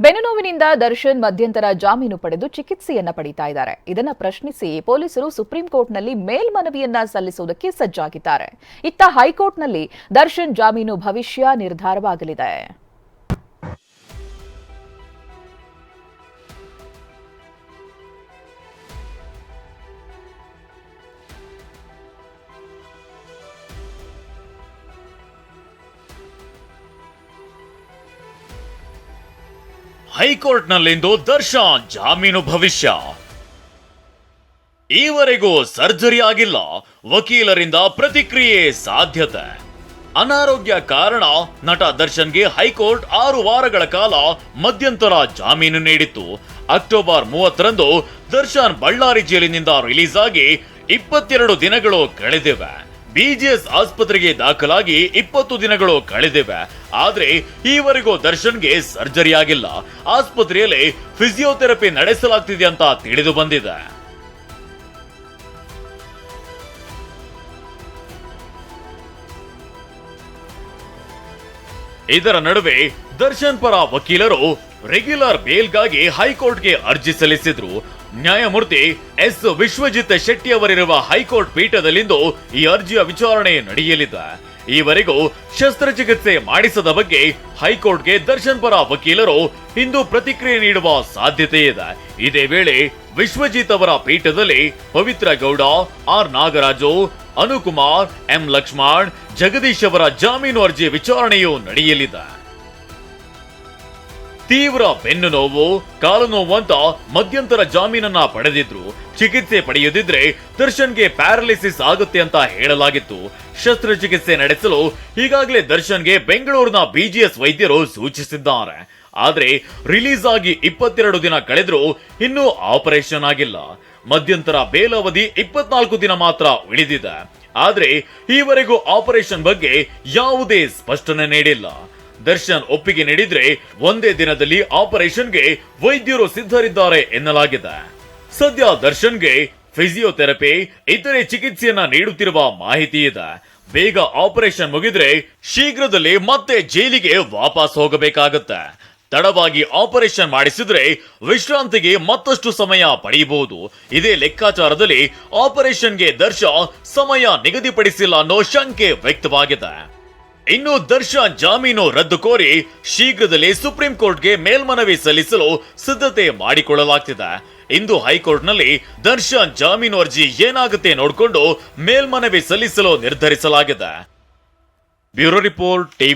ಬೆನ್ನುನೋವಿನಿಂದ ದರ್ಶನ್ ಮಧ್ಯಂತರ ಜಾಮೀನು ಪಡೆದು ಚಿಕಿತ್ಸೆಯನ್ನ ಪಡೀತಾ ಇದ್ದಾರೆ. ಇದನ್ನ ಪ್ರಶ್ನಿಸಿ ಪೊಲೀಸರು ಸುಪ್ರೀಂ ಕೋರ್ಟ್ನಲ್ಲಿ ಮೇಲ್ಮನವಿಯನ್ನ ಸಲ್ಲಿಸುವುದಕ್ಕೆ ಸಜ್ಜಾಗಿದ್ದಾರೆ. ಇತ್ತ ಹೈಕೋರ್ಟ್ನಲ್ಲಿ ದರ್ಶನ್ ಜಾಮೀನು ಭವಿಷ್ಯ ನಿರ್ಧಾರವಾಗಲಿದೆ. ಹೈಕೋರ್ಟ್ನಲ್ಲಿಂದು ದರ್ಶನ್ ಜಾಮೀನು ಭವಿಷ್ಯ. ಈವರೆಗೂ ಸರ್ಜರಿ ಆಗಿಲ್ಲ. ವಕೀಲರಿಂದ ಪ್ರತಿಕ್ರಿಯೆ ಸಾಧ್ಯತೆ. ಅನಾರೋಗ್ಯ ಕಾರಣ ನಟ ದರ್ಶನ್ಗೆ ಹೈಕೋರ್ಟ್ ಆರು ವಾರಗಳ ಕಾಲ ಮಧ್ಯಂತರ ಜಾಮೀನು ನೀಡಿತ್ತು. ಅಕ್ಟೋಬರ್ ಮೂವತ್ತರಂದು ದರ್ಶನ್ ಬಳ್ಳಾರಿ ಜೈಲಿನಿಂದ ರಿಲೀಸ್ ಆಗಿ ಇಪ್ಪತ್ತೆರಡು ದಿನಗಳು ಕಳೆದಿವೆ. ಬಿಜಿಎಸ್ ಆಸ್ಪತ್ರೆಗೆ ದಾಖಲಾಗಿ ಇಪ್ಪತ್ತು ದಿನಗಳು ಕಳೆದಿವೆ. ಆದ್ರೆ ಈವರೆಗೂ ದರ್ಶನ್ಗೆ ಸರ್ಜರಿ ಆಗಿಲ್ಲ. ಆಸ್ಪತ್ರೆಯಲ್ಲಿ ಫಿಸಿಯೋಥೆರಪಿ ನಡೆಸಲಾಗ್ತಿದೆ ಅಂತ ತಿಳಿದು ಬಂದಿದೆ. ಇದರ ನಡುವೆ ದರ್ಶನ್ ಪರ ವಕೀಲರು ರೆಗ್ಯುಲರ್ ಬೇಲ್ಗಾಗಿ ಹೈಕೋರ್ಟ್ಗೆ ಅರ್ಜಿ ಸಲ್ಲಿಸಿದ್ರು. ನ್ಯಾಯಮೂರ್ತಿ ಎಸ್ ವಿಶ್ವಜಿತ್ ಶೆಟ್ಟಿ ಅವರಿರುವ ಹೈಕೋರ್ಟ್ ಪೀಠದಲ್ಲಿಂದು ಈ ಅರ್ಜಿಯ ವಿಚಾರಣೆ ನಡೆಯಲಿದೆ. ಈವರೆಗೂ ಶಸ್ತ್ರಚಿಕಿತ್ಸೆ ಮಾಡಿಸದ ಬಗ್ಗೆ ಹೈಕೋರ್ಟ್ಗೆ ದರ್ಶನ್ ಪರ ವಕೀಲರು ಇಂದು ಪ್ರತಿಕ್ರಿಯೆ ನೀಡುವ ಸಾಧ್ಯತೆ ಇದೆ. ಇದೇ ವೇಳೆ ವಿಶ್ವಜಿತ್ ಅವರ ಪೀಠದಲ್ಲಿ ಪವಿತ್ರ ಗೌಡ, ಆರ್ ನಾಗರಾಜು, ಅನುಕುಮಾರ್, ಎಂ ಲಕ್ಷ್ಮಣ್, ಜಗದೀಶ್ ಅವರ ಜಾಮೀನು ಅರ್ಜಿ ವಿಚಾರಣೆಯೂ ನಡೆಯಲಿದೆ. ತೀವ್ರ ಬೆನ್ನು ನೋವು, ಕಾಲು ನೋವು ಅಂತ ಮಧ್ಯಂತರ ಜಾಮೀನನ್ನ ಪಡೆದಿದ್ರು. ಚಿಕಿತ್ಸೆ ಪಡೆಯದಿದ್ರೆ ದರ್ಶನ್ಗೆ ಪ್ಯಾರಲಿಸಿಸ್ ಆಗುತ್ತೆ ಅಂತ ಹೇಳಲಾಗಿತ್ತು. ಶಸ್ತ್ರಚಿಕಿತ್ಸೆ ನಡೆಸಲು ಈಗಾಗಲೇ ದರ್ಶನ್ಗೆ ಬೆಂಗಳೂರಿನ ಬಿಜಿಎಸ್ ವೈದ್ಯರು ಸೂಚಿಸಿದ್ದಾರೆ. ಆದ್ರೆ ರಿಲೀಸ್ ಆಗಿ ಇಪ್ಪತ್ತೆರಡು ದಿನ ಕಳೆದ್ರೂ ಇನ್ನೂ ಆಪರೇಷನ್ ಆಗಿಲ್ಲ. ಮಧ್ಯಂತರ ಬೇಲಾವಧಿ ಇಪ್ಪತ್ನಾಲ್ಕು ದಿನ ಮಾತ್ರ ಉಳಿದಿದೆ. ಆದ್ರೆ ಈವರೆಗೂ ಆಪರೇಷನ್ ಬಗ್ಗೆ ಯಾವುದೇ ಸ್ಪಷ್ಟನೆ ನೀಡಿಲ್ಲ. ದರ್ಶನ್ ಒಪ್ಪಿಗೆ ನೀಡಿದ್ರೆ ಒಂದೇ ದಿನದಲ್ಲಿ ಆಪರೇಷನ್ಗೆ ವೈದ್ಯರು ಸಿದ್ಧರಿದ್ದಾರೆ ಎನ್ನಲಾಗಿದೆ. ಸದ್ಯ ದರ್ಶನ್ಗೆ ಫಿಸಿಯೋಥೆರಪಿ, ಇತರೆ ಚಿಕಿತ್ಸೆಯನ್ನ ನೀಡುತ್ತಿರುವ ಮಾಹಿತಿ ಇದೆ. ಬೇಗ ಆಪರೇಷನ್ ಮುಗಿದ್ರೆ ಶೀಘ್ರದಲ್ಲಿ ಮತ್ತೆ ಜೈಲಿಗೆ ವಾಪಸ್ ಹೋಗಬೇಕಾಗುತ್ತೆ. ತಡವಾಗಿ ಆಪರೇಷನ್ ಮಾಡಿಸಿದ್ರೆ ವಿಶ್ರಾಂತಿಗೆ ಮತ್ತಷ್ಟು ಸಮಯ ಪಡೆಯಬಹುದು. ಇದೇ ಲೆಕ್ಕಾಚಾರದಲ್ಲಿ ಆಪರೇಷನ್ಗೆ ದರ್ಶ ಸಮಯ ನಿಗದಿಪಡಿಸಿಲ್ಲ ಅನ್ನೋ ಶಂಕೆ ವ್ಯಕ್ತವಾಗಿದೆ. ಇನ್ನು ದರ್ಶನ್ ಜಾಮೀನು ರದ್ದು ಕೋರಿ ಶೀಘ್ರದಲ್ಲೇ ಸುಪ್ರೀಂ ಕೋರ್ಟ್ಗೆ ಮೇಲ್ಮನವಿ ಸಲ್ಲಿಸಲು ಸಿದ್ಧತೆ ಮಾಡಿಕೊಳ್ಳಲಾಗ್ತಿದೆ. ಇಂದು ಹೈಕೋರ್ಟ್ನಲ್ಲಿ ದರ್ಶನ್ ಜಾಮೀನು ಅರ್ಜಿ ಏನಾಗುತ್ತೆ ನೋಡಿಕೊಂಡು ಮೇಲ್ಮನವಿ ಸಲ್ಲಿಸಲು ನಿರ್ಧರಿಸಲಾಗಿದೆ. Bureau report